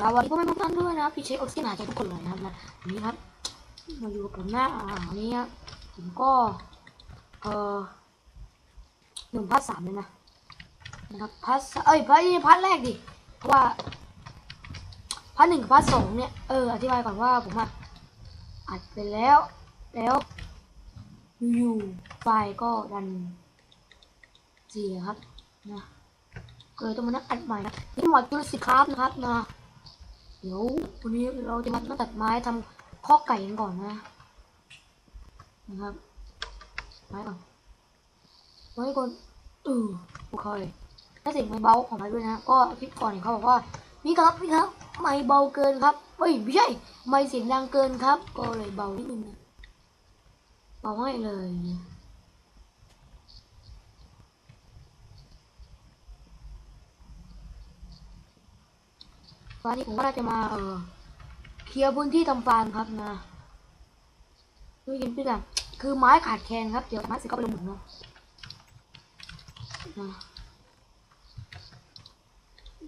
สวัสดีพ่อแม่ทุกท่านด้วยนะพี่เชฟออกซิเจนหายใจทุกคนเลยนะครับนะวันนี้ครับ มาอยู่กับผมนะอ่าวันนี้ครับผมก็เอ่อหนึ่งพัทสามเลยนะนะครับพัทเอ้ยพัทพัทแรกดิเพราะว่าพัทหนึ่งกับพัทสองเนี่ยเอออธิบายก่อนว่าผมอะอัดไปแล้ว แล้วอยู่ไฟก็ดันเสียครับนะเก็เลยต้องมานั่งอัดใหม่นะนี่หมดจุลสิครับนะครับนะ เดี๋ยววันนี้เราจะมาตัดไม้ทำข้อกไก่กันก่อนนะนะครับไม้ก่อนไม้ก่อนเออโอเคถ้าเสียงไม่เบาขอไปด้วยนะก็คลิปก่อนเขาบอกว่าพี่ครับพี่ครับไม่เบาเกินครับเฮ้ยไม่ใช่ไม่เสียงดังเกินครับ ก็เลยเบานิดนึงนะเบาให้เลย นะวันนี้ผมก็จะมาเออเคลียร์พื้นที่ทำฟาร์มครับนะดูยินพี่กันคือไม้ขาดแคลนครับ เดี๋ยวไม้เสร็จก็ไปลงหมุนเนาะนะ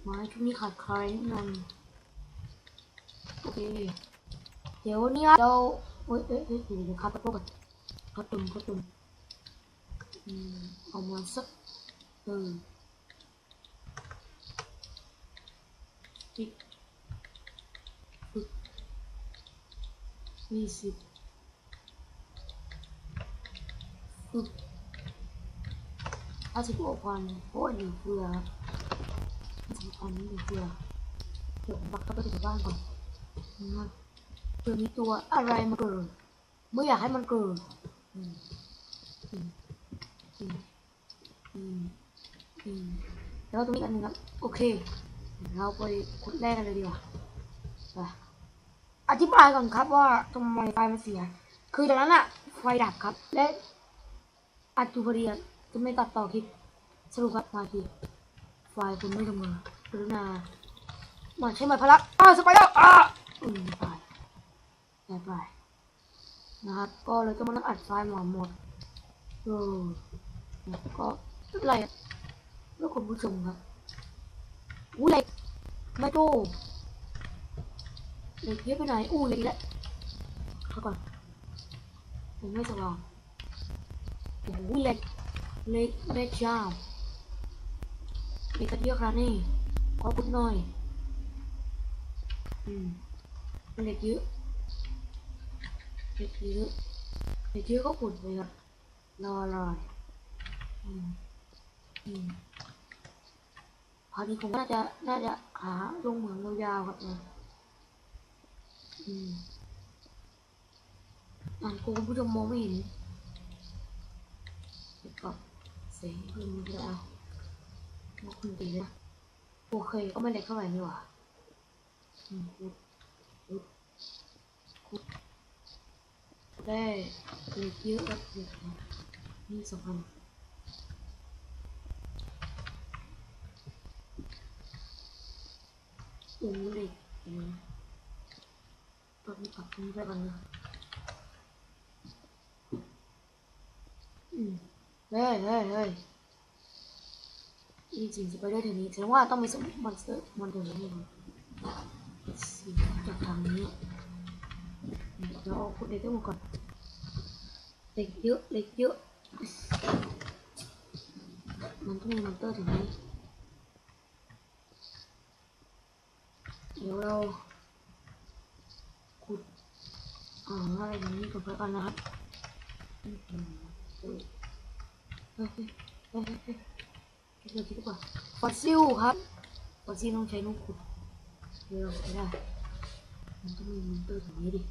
ไม้ช่วงนี้ขาดใครนิดนึงโอเคเดี๋ยวนี้ครับเราเฮ้ยเฮ้ยเฮ้ยเดี๋ยวเดี๋ยวครับตะกนครับตุ่มครับตุ่มอืมเอามาสักเออ อีกยี่สิบอืมห้าสิบหกพันโอ้ยเหลือเฟือห้าสิบพันนี่เหลือเฟือเดี๋ยวผมบักเข้าไปในบ้านก่อนนะเผื่อมีตัวอะไรมาเกิดไม่อยากให้มันเกิดอืมอืมอืมอืมแล้วตรงนี้อันนึงครับโอเค เราไปขุดแรกกันเลยดีกว่าไปอธิบายก่อนครับว่าทำไมไฟมันเสีย คือตอนนั้นอะไฟดับครับ และอัดอยู่พอดีอะจะไม่ตัดต่อคลิปสรุปครับมาทีไฟคุณไม่ทำงานกรุณามาใช้ไม้พลักอ้าสไปเดอร์อ้าอืมไปไปไปนะครับก็เลยต้องมานั่งอัดไฟล์หมดหมดเออก็ไม่เป็นไรแล้วคุณผู้ชมครับอู้เหล็กไม่โตเหล็กเยอะไปไหนอู้เล็กแล้วเข้าก่อนผมไม่สว่างโอ้โหเล็กเล็กเล็กยาวเหล็กกระเยอะขนาดนี้ขอพุดหน่อยอืมเล็กเยอะเล็กเยอะเล็กเยอะก็ขุดเลยครับรอรออืมอืมคราวนี้ผมน่าจะน่าจะ หาลงเหมืองยาวๆครับเนี่ยอืมอ่านกูคุณผู้ชมมองไม่เห็นเก็เสียงเพิ่มมันจะเอาว่าคุณดีนะโอเคก็ไม่เล็กเท่าไหร่นี่หว่าอืมคุดคุดคุดได้เล็กเยอะแล้วเล็กนะนี่สองอันโอ้เล็กเห็นไหมตอนนี้ปรับอนนะอืมเฮ้ยเฮ้ยเฮ้ยจริงๆสไปเดอร์แถวนี้แสองมีสมมอน สเตอร์มอนเตอร์นี่นะสิจากทางนี้เดี๋ยวเอาขุดเด็กทั้งหมดก่อนเด็กเยอะเด็ก เราขุดอ่าอะไรอย่างนี้ก่อนแล้วกันนะครับอืมเฮ้ยเฮ้ยเคิดดีกว่าฟอสซิลครับฟอสซิลต้องใช้ลูกขุดเดี๋ยวเราไม่ได้มันต้องมีมอนเตอร์แบบนี้ดิ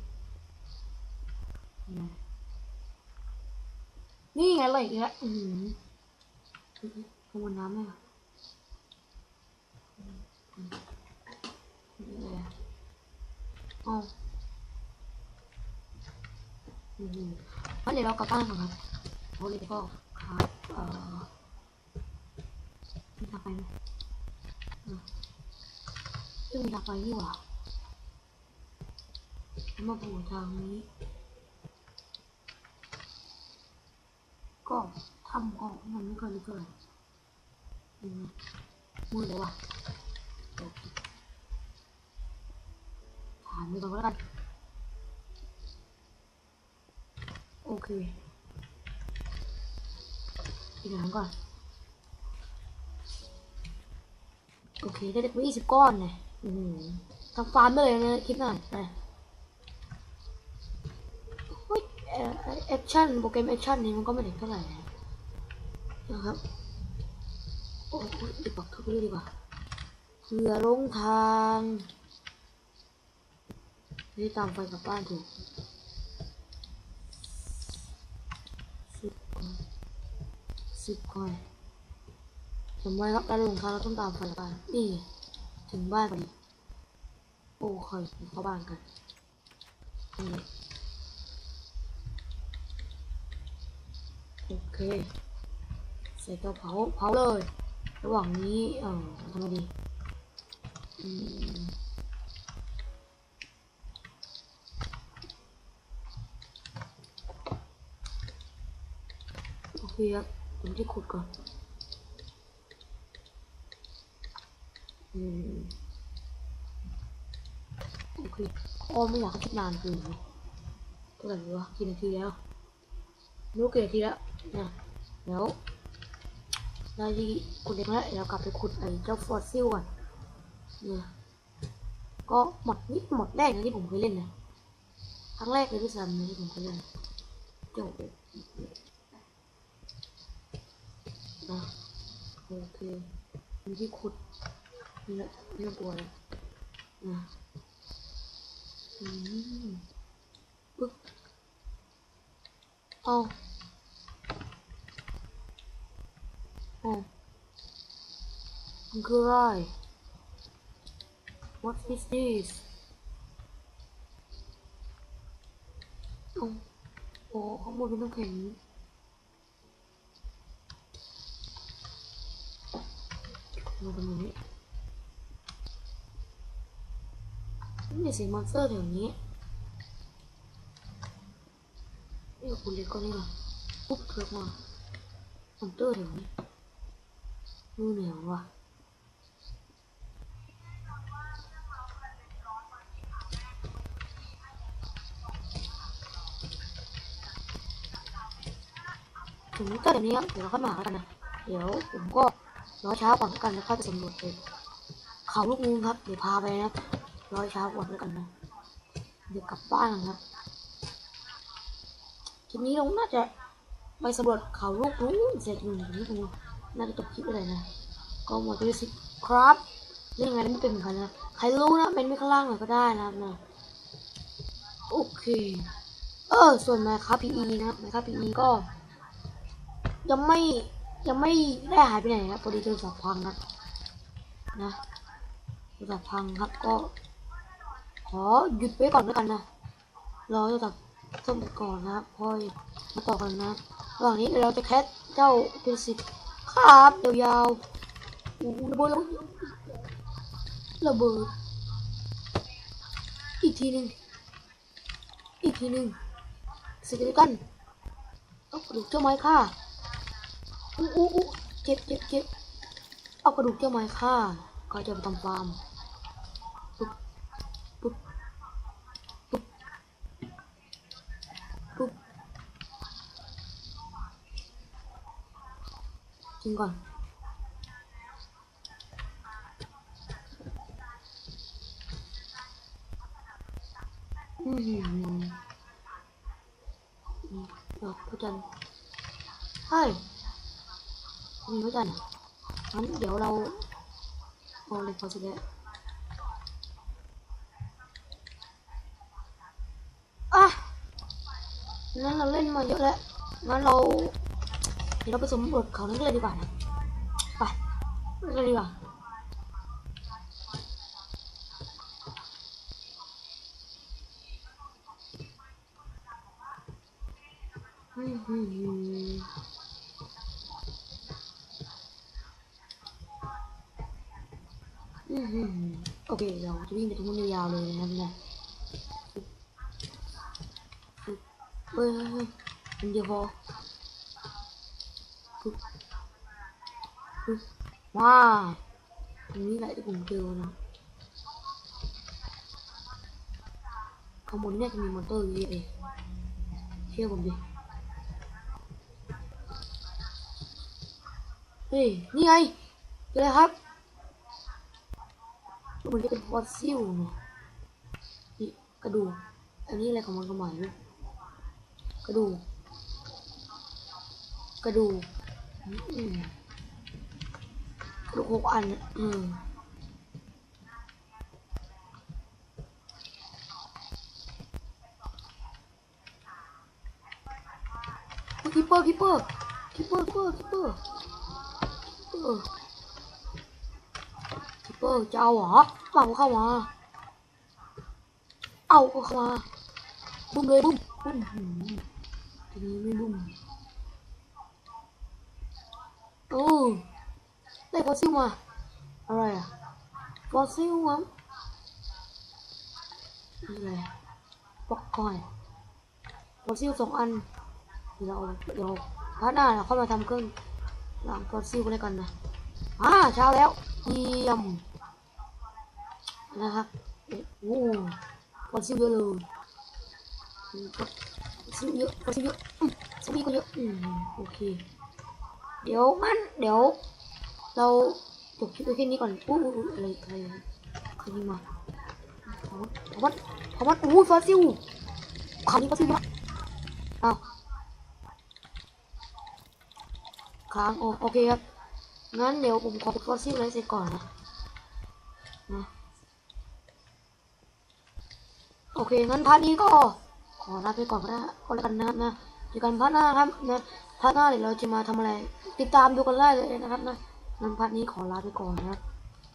นี่ไงนี่ไงอะไรอีกแล้วอือหือขโมยน้ำไหมอะอืมอืมนี่อะไรอะ อ๋ออืมเดี๋ยวเรากลับบ้านก่อนครับเราเลยก็ครับเอ่อมีทางไปไหมอะซึ่งมีทางไปนี่หว่ามาผล่ทางนี้ ก็ทำของมันไม่เคยเลยเกินมือเลยวะโอเค มือก่อนก็แล้วกัน โอเคอีกหลังก่อน โอเค ได้ได้ยี่สิบก้อนเนี่ยอืมทำฟาร์มได้เลยนะคิดหน่อยไปเฮ้ยเอ่อแอคชั่นโปรแกรมแอคชั่นนี้มันก็ไม่ได้เท่าไหร่นะนะครับ โอ้ยดีกว่าทุบไปเลยดีกว่าเผื่อลงทาง นี่ตามไฟกลับบ้านถูกสิบก่อนสิบก่อนจำไว้ครับการลงทางเราต้องตามไฟกลับบ้านนี่ ถึงบ้านพอดีโอ้คอยเข้าบ้านกันนี่โอเค ใส่เตาเผาเผาเลย ระหว่างนี้ เออทำไงดีอืม โอเครับผมที่ขุดก่อนอืมโอเคโอ้ไม่อยากคิดนานเกินเลยเท่าไหร่วะกี่นาทีแล้วรู้กี่นาทีแล้วเนี่ยเดี๋ยวได้ที่ขุดเด็กแล้วเดี๋ยวกลับไปขุดไอ้เจ้าฟอสซิลก่อนเนี่ยก็หมดนี่หมดแรกนะที่ผมเคยเล่นนะครั้งแรกเลยที่ซ้ำนะที่ผมเคยเล่นจบ นะโอเคมีที่ขุดนี่แหละไม่ต้องกลัวเลยนะอืมปึ๊บเอาเอามันคืออะไร What is this เอาโอ้ข้างบนเป็นน้ำแข็ง มาตรงนี้ไม่เสียงมอนสเตอร์แถวนี้นี่กับคุณเล็กก็นี่หรอปุ๊บเพิ่มมามอนสเตอร์แถวนี้นู่นเหนียวว่ะถึงมอนสเตอร์แถวนี้เดี๋ยวเราค่อยมาหากันนะ เดี๋ยวผมก็ รอเช้าก่อนแล้วกันแล้วค่อยไปสำรวจเลยเขาลูกงูครับ เดี๋ยวพาไปนะครับร้อยเช้าก่อนแล้วกันนะ เดี๋ยวกลับบ้านนะครับคลิปนี้เราน่าจะไปสำรวจเขาลูกนู้นเสร็จหนึ่งถึงนี้น่าจะจบคลิปไปเลยนะ ก็หมดไปสิครับเรื่องอะไรไม่เป็นเหมือนกันนะ ใครรู้นะเป็นไม่ข้างล่างหน่อยก็ได้นะครับนะโอเค เออ ส่วนแมครับพีอีนะครับแมครับพีอีก็ยังไม่ ยังไม่ได้หายไปไหนนะพอดีโทรศัพท์พังครับนะโทรศัพท์พังครับก็ ขอหยุดไว้ก่อนแล้วกันนะรอโทรศัพท์ส้มก่อนนะครับค่อยมาต่อกันนะระหว่างนี้เราจะแคสเจ้าเป็นสิบครับยาวๆโอ้โหระเบิดระเบิดอีกทีหนึ่งอีกทีหนึ่งสกิลกันเอากระดูกเจ้าไม้ฆ่า อู้อู้อู้เจ็บเจ็บเจ็บเอากระดูกเจ้าไม้ฆ่าก็จะไปทำฟาร์มปุ๊บปุ๊บปุ๊บปุ๊บกินก่อนอืมดอกพระจันทร์เฮ้ย มีพระจันทร์งั้นเดี๋ยวเราเอาเลยพอสิแล้วอะงั้นเราเล่นมาเยอะแล้วงั้นเราเดี๋ยวเราไปสำรวจเขานั่นเลยดีกว่านะไปไปเลยดีกว่าอืมอืมอืมอืมอืมอืม โอเคเราจะวิ่งไปตรงนู้นยาวๆเลยนะพี่นะเฮ้ยเฮ้ยเฮ้ยมันเดียวพอว้าวตรงนี้แหละที่ผมเจอนะข้างบนเนี่ยจะมีมอนเตอร์เยอะเลยเชื่อผมดิเฮ้ยนี่ไงเจอแล้วครับ มันจะเป็นฟอสซิลเนาะนี่กระดูก อันนี้อะไรของมันก็หมายรู้กระดูก กระดูกกระดูกหกอัน อืมคิปเปอร์คิปเปอร์คิปเปอร์คิปเปอร์คิปเปอร์ เปอร์คิปเปอร์จะเอาเหรอเปล่าเข้ามา เอาเข้ามาบุ้มเลยบุ้มบุ้มหืมทีนี้ไม่บุ้มโอ้ได้ฟอสซิลมา อะไรอะฟอสซิลมั้งนี่อะไรบล็อกคอยฟอสซิลสองอันเดี๋ยวเราเดี๋ยวพักหน้าเราเข้ามาทำเครื่องล้างฟอสซิลกันเลยกันนะอ่าเช้าแล้วเยี่ยม นะครับโอ้โหฟอสซิลเยอะเลยฟอสซิลเยอะฟอสซิลเยอะอืมซอมบี้ก็เยอะอืมโอเค เดี๋ยวงั้นเดี๋ยว เราจบคลิปไว้แค่นี้ก่อนอู้อู้อู้อะไรใครยิงมาทอมัดทอมัดทอมัดอู้ฟอสซิลคราวนี้ฟอสซิลเยอะอ้าวค้างโอโอเคครับงั้นเดี๋ยวผมขอฟอสซิลไลท์เสร็จก่อนนะนะ โอเค งั้นพาร์ทนี้ก็ขอลาไปก่อนก็ได้ก็แล้วกันนะครับนะเจอกันพาร์ทหน้าครับนะพาร์ทหน้าเดี๋ยวเราจะมาทำอะไร ติดตามดูกันได้เลยนะครับนะงั้นพาร์ทนี้ขอลาไปก่อนนะครับ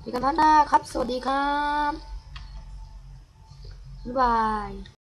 เจอกันพาร์ทหน้าครับ สวัสดีครับบ๊ายบาย